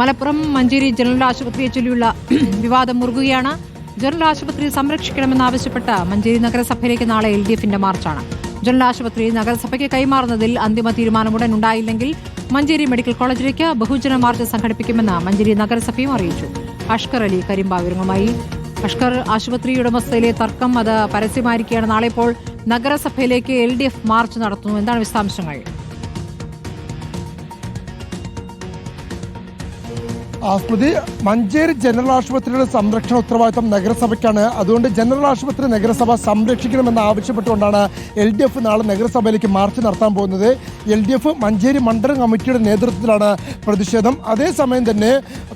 Malappuram Manjeri general ആശുപത്രിയെ ചൊല്ലിയുള്ള വിവാദം മുറുകുകയാണ്. General ആശുപത്രി സംരക്ഷിക്കണമെന്നാവശ്യപ്പെട്ട് മഞ്ചേരി നഗരസഭയിലേക്ക് നാളെ എൽ ഡി എഫിന്റെ മാർച്ചാണ്. ജനറൽ ആശുപത്രി നഗരസഭയ്ക്ക് കൈമാറുന്നതിൽ അന്തിമ തീരുമാനമുടൻ ഉണ്ടായില്ലെങ്കിൽ മഞ്ചേരി മെഡിക്കൽ കോളേജിലേക്ക് ബഹുജന മാർച്ച് സംഘടിപ്പിക്കുമെന്ന് മഞ്ചേരി നഗരസഭയും അറിയിച്ചു. അഷ്കർ അലി കരിമ്പാവിരുമായി. അഷ്കർ ആശുപത്രി ഉടമസ്ഥയിലെ തർക്കം അത് പരസ്യമായിരിക്കുകയാണ്. നാളെ ഇപ്പോൾ നഗരസഭയിലേക്ക് എൽ ഡി എഫ് മാർച്ച് നടത്തുന്നു. എന്താണ് വിശദാംശങ്ങൾ? സ്മൃതി മഞ്ചേരി ജനറൽ ആശുപത്രിയുടെ സംരക്ഷണ ഉത്തരവാദിത്തം നഗരസഭയ്ക്കാണ്. അതുകൊണ്ട് ജനറൽ ആശുപത്രി നഗരസഭ സംരക്ഷിക്കണമെന്ന് ആവശ്യപ്പെട്ടുകൊണ്ടാണ് എൽ ഡി എഫ് നാളെ നഗരസഭയിലേക്ക് മാർച്ച് നടത്താൻ പോകുന്നത്. എൽ ഡി എഫ് മഞ്ചേരി മണ്ഡലം കമ്മിറ്റിയുടെ നേതൃത്വത്തിലാണ് പ്രതിഷേധം. അതേസമയം തന്നെ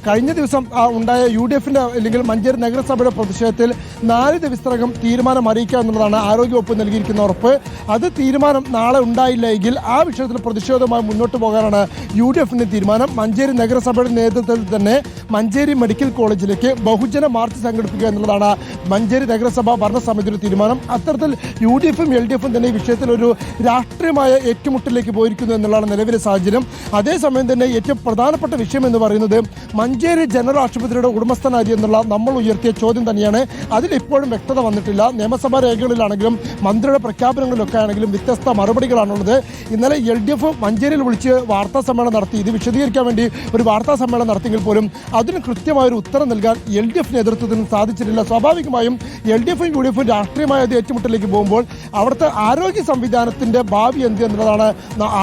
കഴിഞ്ഞ ദിവസം ഉണ്ടായ യു ഡി എഫിന്റെ അല്ലെങ്കിൽ മഞ്ചേരി നഗരസഭയുടെ പ്രതിഷേധത്തിൽ നാല് ദിവസത്തിനകം തീരുമാനം അറിയിക്കുക എന്നുള്ളതാണ് ആരോഗ്യവകുപ്പ് നൽകിയിരിക്കുന്ന ഉറപ്പ്. അത് തീരുമാനം നാളെ ഉണ്ടായില്ല എങ്കിൽ ആ വിഷയത്തിൽ പ്രതിഷേധവുമായി മുന്നോട്ട് പോകാനാണ് യു ഡി എഫിന്റെ തീരുമാനം. മഞ്ചേരി നഗരസഭയുടെ നേതൃത്വത്തിൽ തന്നെ മഞ്ചേരി മെഡിക്കൽ കോളേജിലേക്ക് ബഹുജന മാർച്ച് സംഘടിപ്പിക്കുക എന്നുള്ളതാണ് മഞ്ചേരി നഗരസഭ ഭരണസമിതിയുടെ തീരുമാനം. അത്തരത്തിൽ യു ഡി എഫും എൽ ഡി എഫും തന്നെ ഈ വിഷയത്തിൽ ഒരു രാഷ്ട്രീയമായ ഏറ്റുമുട്ടലിലേക്ക് പോയിരിക്കുന്നു എന്നുള്ളതാണ് നിലവിലെ സാഹചര്യം. അതേസമയം തന്നെ ഏറ്റവും പ്രധാനപ്പെട്ട വിഷയം എന്ന് പറയുന്നത് മഞ്ചേരി ജനറൽ ആശുപത്രിയുടെ ഉടമസ്ഥനാരി എന്നുള്ള നമ്മൾ ഉയർത്തിയ ചോദ്യം തന്നെയാണ്. അതിൽ ഇപ്പോഴും വ്യക്തത വന്നിട്ടില്ല. നിയമസഭാ രേഖകളിലാണെങ്കിലും മന്ത്രിയുടെ പ്രഖ്യാപനങ്ങളിലൊക്കെ ആണെങ്കിലും വ്യത്യസ്ത മറുപടികളാണുള്ളത്. ഇന്നലെ എൽ ഡി എഫ് മഞ്ചേരിയിൽ വിളിച്ച് വാർത്താ സമ്മേളനം നടത്തി. ഇത് വിശദീകരിക്കാൻ വേണ്ടി ഒരു വാർത്താ സമ്മേളനം നടത്തിയെങ്കിൽ പോലും അതിന് കൃത്യമായ ഒരു ഉത്തരം നൽകാൻ എൽ ഡി എഫ് നേതൃത്വത്തിന് സാധിച്ചിട്ടില്ല. സ്വാഭാവികമായും എൽ ഡി എഫും യു ഡി എഫും രാഷ്ട്രീയമായ ഒരു ഏറ്റുമുട്ടലിലേക്ക് പോകുമ്പോൾ അവിടുത്തെ ആരോഗ്യ സംവിധാനത്തിന്റെ ഭാവി എന്ത് എന്നുള്ളതാണ്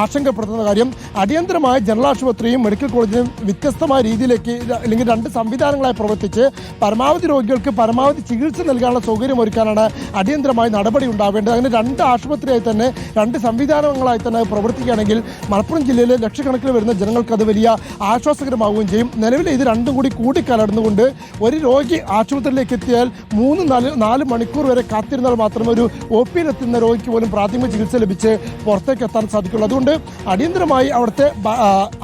ആശങ്കപ്പെടുത്തുന്ന കാര്യം. അടിയന്തരമായ ജനറൽ ആശുപത്രിയും മെഡിക്കൽ കോളേജിനും വ്യത്യസ്തമായ രീതിയിലേക്ക് അല്ലെങ്കിൽ രണ്ട് സംവിധാനങ്ങളായി പ്രവർത്തിച്ച് പരമാവധി രോഗികൾക്ക് പരമാവധി ചികിത്സ നൽകാനുള്ള സൗകര്യം ഒരുക്കാനാണ് അടിയന്തരമായി നടപടി ഉണ്ടാവേണ്ടത്. അങ്ങനെ രണ്ട് ആശുപത്രിയായി തന്നെ രണ്ട് സംവിധാനങ്ങളായി തന്നെ അത് പ്രവർത്തിക്കുകയാണെങ്കിൽ മലപ്പുറം ജില്ലയിലെ ലക്ഷക്കണക്കിന് വരുന്ന ജനങ്ങൾക്ക് അത് വലിയ ആശ്വാസകരമാവുകയും ചെയ്യും. നിലവിൽ ഇത് രണ്ടും കൂടി കൂടിക്കലർന്നുകൊണ്ട് ഒരു രോഗി ആശുപത്രിയിലേക്ക് എത്തിയാൽ മൂന്ന് നാല് നാല് മണിക്കൂർ വരെ കാത്തിരുന്നാൽ മാത്രമേ ഒരു ഒ പിയിലെത്തുന്ന രോഗിക്ക് പോലും പ്രാഥമിക ചികിത്സ ലഭിച്ച് പുറത്തേക്ക് എത്താൻ സാധിക്കുള്ളൂ. അതുകൊണ്ട് അടിയന്തരമായി അവിടുത്തെ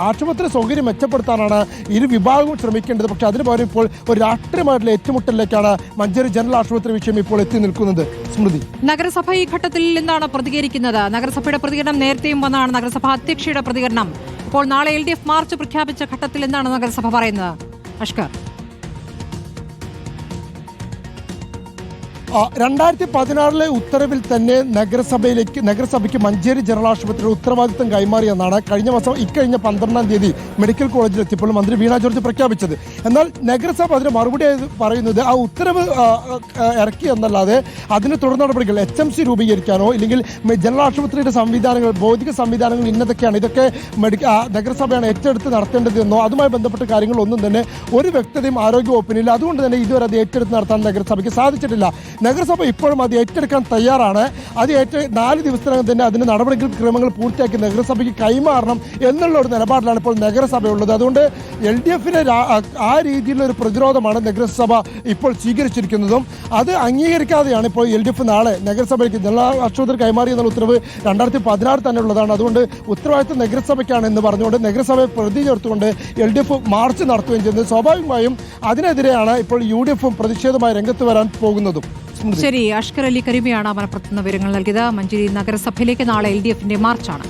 ആശുപത്രി സൗകര്യം മെച്ചപ്പെടുത്താനാണ് ഇരു വിഭാഗവും ശ്രമിക്കേണ്ടത്. പക്ഷേ അതിന് പകരം ഇപ്പോൾ ഒരു രാഷ്ട്രീയമായിട്ടുള്ള ഏറ്റുമുട്ടലിലേക്കാണ് മഞ്ചേരി ജനറൽ ആശുപത്രി വിഷയം ഇപ്പോൾ എത്തി നിൽക്കുന്നത്. സ്മൃതി. നഗരസഭ ഈ ഘട്ടത്തിൽ നിന്നാണ് പ്രതികരിക്കുന്നത്? നഗരസഭയുടെ പ്രതികരണം നേരത്തെയും വന്നാണ്. നഗരസഭാ അധ്യക്ഷയുടെ പ്രതികരണം. ഇപ്പോൾ നാളെ എൽ ഡി എഫ് മാർച്ച് പ്രഖ്യാപിച്ച ഘട്ടത്തിൽ എന്താണ് നഗരസഭ പറയുന്നത്? അഷ്കർ. രണ്ടായിരത്തി പതിനാറിലെ ഉത്തരവിൽ തന്നെ നഗരസഭയിലേക്ക് നഗരസഭയ്ക്ക് മഞ്ചേരി ജനറൽ ആശുപത്രിയുടെ ഉത്തരവാദിത്തം കൈമാറിയെന്നാണ് കഴിഞ്ഞ മാസം ഇക്കഴിഞ്ഞ പന്ത്രണ്ടാം തീയതി മെഡിക്കൽ കോളേജിൽ എത്തിയപ്പോൾ മന്ത്രി വീണ ജോർജ് പ്രഖ്യാപിച്ചത്. എന്നാൽ നഗരസഭ അതിന് മറുപടി പറയുന്നത് ആ ഉത്തരവ് ഇറക്കി എന്നല്ലാതെ അതിന് തുടർ നടപടികൾ എച്ച് എം സി രൂപീകരിക്കാനോ ഇല്ലെങ്കിൽ ജനറൽ ആശുപത്രിയുടെ സംവിധാനങ്ങൾ ഭൗതിക സംവിധാനങ്ങൾ ഇന്നതൊക്കെയാണ്. ഇതൊക്കെ മെഡിക്ക നഗരസഭയാണ് ഏറ്റെടുത്ത് നടത്തേണ്ടത് എന്നോ അതുമായി ബന്ധപ്പെട്ട കാര്യങ്ങളൊന്നും തന്നെ ഒരു വ്യക്തതയും ആരോഗ്യ വകുപ്പിനില്ല അതുകൊണ്ട് തന്നെ ഇതുവരെ അത് ഏറ്റെടുത്ത് നടത്താൻ നഗരസഭയ്ക്ക് സാധിച്ചിട്ടില്ല. നഗരസഭ ഇപ്പോഴും അത് ഏറ്റെടുക്കാൻ തയ്യാറാണ്. അത് ഏറ്റ നാല് ദിവസത്തിനകം തന്നെ അതിന് നടപടികൾ ക്രമങ്ങൾ പൂർത്തിയാക്കി നഗരസഭയ്ക്ക് കൈമാറണം എന്നുള്ള ഒരു നിലപാടിലാണ് ഇപ്പോൾ നഗരസഭയുള്ളത്. അതുകൊണ്ട് എൽ ഡി എഫിന് ആ രീതിയിലുള്ള ഒരു പ്രതിരോധമാണ് നഗരസഭ ഇപ്പോൾ സ്വീകരിച്ചിരിക്കുന്നതും. അത് അംഗീകരിക്കാതെയാണ് ഇപ്പോൾ എൽ ഡി എഫ് നാളെ നഗരസഭയ്ക്ക് ജനറൽ ആശുപത്രി കൈമാറി എന്നുള്ള ഉത്തരവ് രണ്ടായിരത്തി പതിനാറ് തന്നെ ഉള്ളതാണ് അതുകൊണ്ട് ഉത്തരവാദിത്വം നഗരസഭയ്ക്കാണ് എന്ന് പറഞ്ഞുകൊണ്ട് നഗരസഭയെ പ്രതി ചേർത്തുകൊണ്ട് എൽ ഡി എഫ് മാർച്ച് നടത്തുകയും ചെയ്യുന്നത് സ്വാഭാവികമായും അതിനെതിരെയാണ് ഇപ്പോൾ യു ഡി എഫും പ്രതിഷേധമായി രംഗത്ത് വരാൻ പോകുന്നതും. ശരി അഷ്കർ അലി കരീമിയാണ് മലപ്പുറത്ത് നിന്ന് വിവരങ്ങൾ നൽകിയത്. മഞ്ചേരി നഗരസഭയിലേക്ക് നാളെ എൽ ഡി എഫിന്റെ മാർച്ചാണ്.